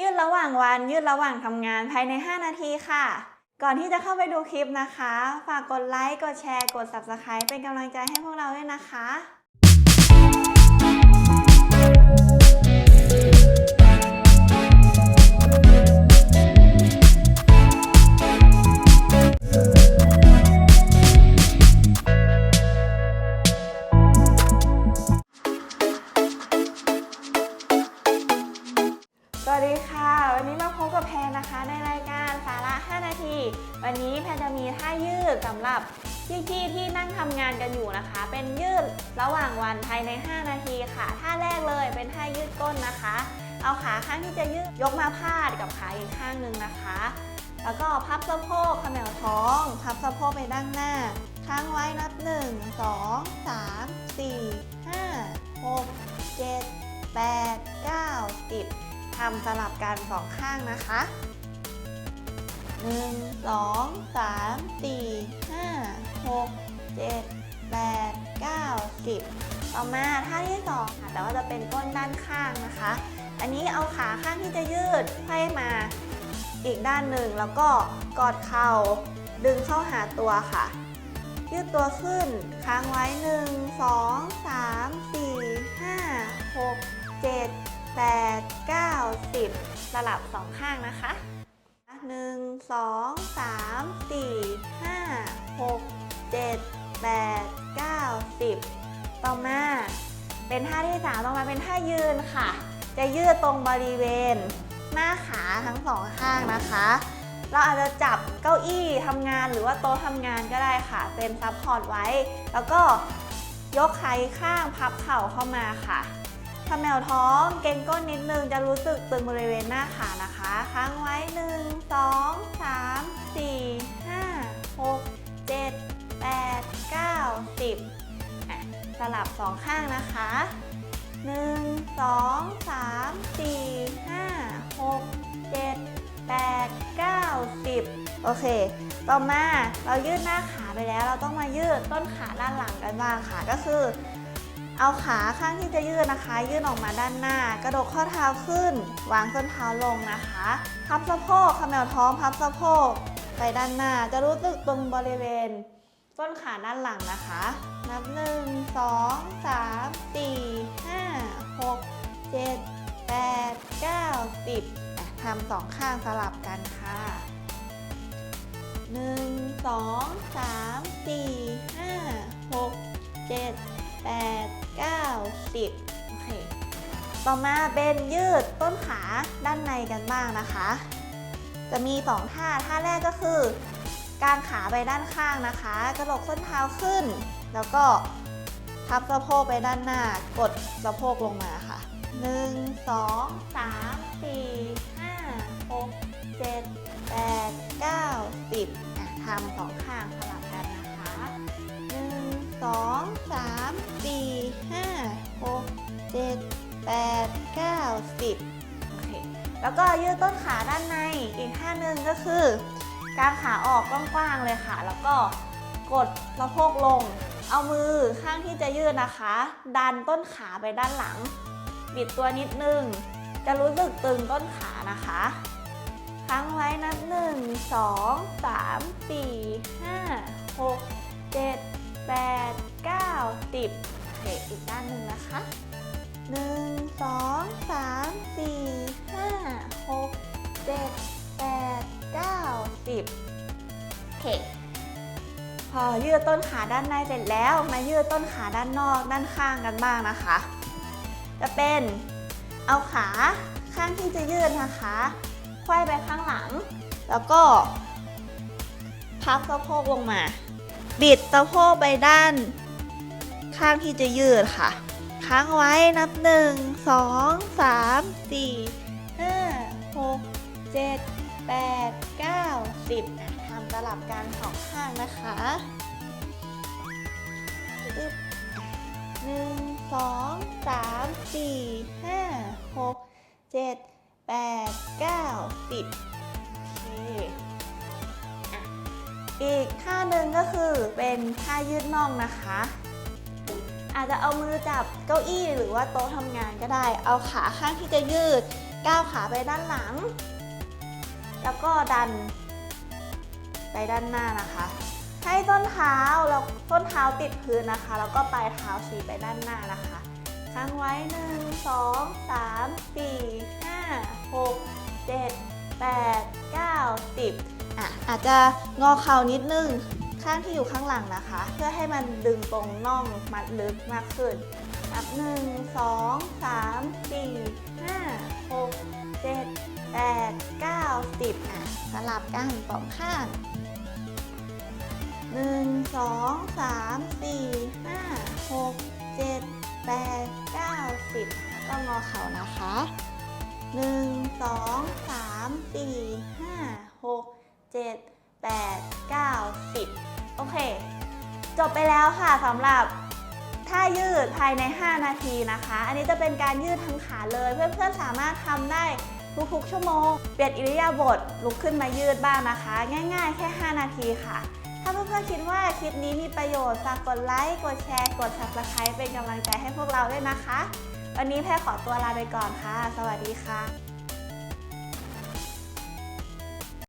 ยืดระหว่างวัน ยืดระหว่างทำงานภายใน 5 นาทีค่ะ ก่อนที่จะเข้าไปดูคลิปนะคะ ฝากกดไลค์ กดแชร์ กด Subscribe เป็นกำลังใจให้พวกเราด้วยนะคะ ยืดสำหรับพี่ๆที่นั่งทำงานกันอยู่นะคะ เป็นยืดระหว่างวันภายใน 5 นาทีค่ะ ท่าแรกเลยเป็นท่ายืดก้นนะคะ เอาขาข้างที่จะยืดยกมาพาดกับขาอีกข้างหนึ่งนะคะ แล้วก็พับสะโพกขมวท้อง พับสะโพกไปด้านหน้า ค้างไว้นับ 1 2 3 4 5 6 7 8 9 10ทำสลับกันสองข้างนะคะ 1 2 3 4 5 6 7 8 9 10ต่อมาท่าที่สองค่ะแต่ว่าจะเป็นก้นด้านข้างนะคะ อันนี้เอาขาข้างที่จะยืดให้มาอีกด้านหนึ่งแล้วก็กอดเข่าดึงเข้าหาตัวค่ะ ยืดตัวขึ้นค้างไว้1 2 3 4 5 6 7 8 9 10สลับสองข้างนะคะ 1 2 3 4 5 6 7 8 9 10ต่อมาเป็นท่าที่3ต่อมาเป็นท่ายืนค่ะ จะยืดตรงบริเวณ หน้าขาทั้งสองข้างนะคะ เราอาจจะจับเก้าอี้ทำงานหรือว่าโต๊ะทำงานก็ได้ค่ะ เป็นซับพอร์ตไว้ แล้วก็ยกไขข้างพับเข่าเข้ามาค่ะ ทำแมวท้องเกรงก้นนิดนึงจะรู้สึกตึงบริเวณหน้าขานะคะ ค้างไว้ 1 2 3 4 5 6 7 8 9 10อะสลับสองข้างนะคะ 1 2 3 4 5 6 7 8 9 10 โอเค ต่อมาเรายืดหน้าขาไปแล้ว เราต้องมายืดต้นขาด้านหลังกันบ้างค่ะ ก็คือ เอาขาข้างที่จะยืดนะคะ ยื่นออกมาด้านหน้า กระดกข้อเท้าขึ้น วางส้นเท้าลงนะคะพับสะโพกขมวท้องพับสะโพกไปด้านหน้าจะรู้สึกตรงบริเวณต้นขาด้านหลังนะคะ นับ 1 2 3 4 5 6 7 8 9 10อะทำสองข้างสลับกันค่ะ 1 2 3 4 5 6 7 8 9 10โอเคต่อมาเป็นยืดต้นขาด้านในกันบ้างนะคะ จะมี 2 ท่า ท่าแรกก็คือ กางขาไปด้านข้างนะคะกระดกส้นเท้าขึ้น แล้วก็ทับสะโพกไปด้านหน้ากดสะโพกลงมาค่ะ 1 2 3 4 5 6 7 8 9 10อะทำสองข้างสลับกันนะคะ 9 10โอเคแล้วก็ยืดต้นขาด้านในอีกท่าหนึ่งก็คือ กางขาออกกว้างๆเลยค่ะ แล้วก็กดสะโพกลง เอามือข้างที่จะยืดนะคะ ดันต้นขาไปด้านหลัง บิดตัวนิดนึง จะรู้สึกตึงต้นขานะคะค้างไว้นับหนึ่งสองสามสี่ห้าหกเจ็ดแปดเก้าสิบโอเคอีกด้านหนึ่งนะคะ พอยืดต้นขาด้านในเสร็จแล้ว มายืดต้นขาด้านนอกด้านข้างกันบ้างนะคะ จะเป็นเอาขาข้างที่จะยืดนะคะไขว้ไปข้างหลัง แล้วก็ พับสะโพกลงมา บิดสะโพกไปด้าน ข้างที่จะยืดค่ะ ค้างไว้นับ1 2 3 4 5 6 7 8 9 10อะทำ สลับกันสองข้างนะคะหนึ่งสองสามสี่ห้าหกเจ็ดแปดเก้าสิบโอเคอีกท่าหนึ่งก็คือเป็นท่ายืดน่องนะคะ อาจจะเอามือจับเก้าอี้หรือว่าโต๊ะทำงานก็ได้ เอาขาข้างที่จะยืดก้าวขาไปด้านหลัง แล้วก็ดัน ไปด้านหน้านะคะ ให้ต้นเท้าแล้วต้นเท้าติดพื้นนะคะ แล้วก็ปลายเท้าชี้ไปด้านหน้านะคะค้างไว้ 1 2 3 4 5 6 7 8 9 10อะอาจจะงอเข่านิดนึง ข้างที่อยู่ข้างหลังนะคะ เพื่อให้มันดึงตรงน่องมัดลึกมากขึ้นนับ1 2 3 4 5 6 7 8 10 อะ สลับกันสองข้างหนึ่งสองสามสี่ห้าหกเจ็ดแปดเก้าสิบแล้วก็งอเข่านะคะหนึ่งสองสามสี่ห้าหกเจ็ดแปดเก้าสิบโอเค จบไปแล้วค่ะสำหรับท่ายืดภายใน 5 นาทีนะคะ อันนี้จะเป็นการยืดทั้งขาเลย เพื่อนๆสามารถทำได้ ทุกๆ ชั่วโมง เปลี่ยนอิริยาบถลุกขึ้นมายืดบ้างนะคะ ง่ายๆ แค่ 5 นาทีค่ะ ถ้าเพื่อนๆคิดว่าคลิปนี้มีประโยชน์ฝากกดไลค์ กดแชร์ กด subscribe เป็นกำลังใจให้พวกเราด้วยนะคะ วันนี้แพรขอตัวลาไปก่อนค่ะ สวัสดีค่ะ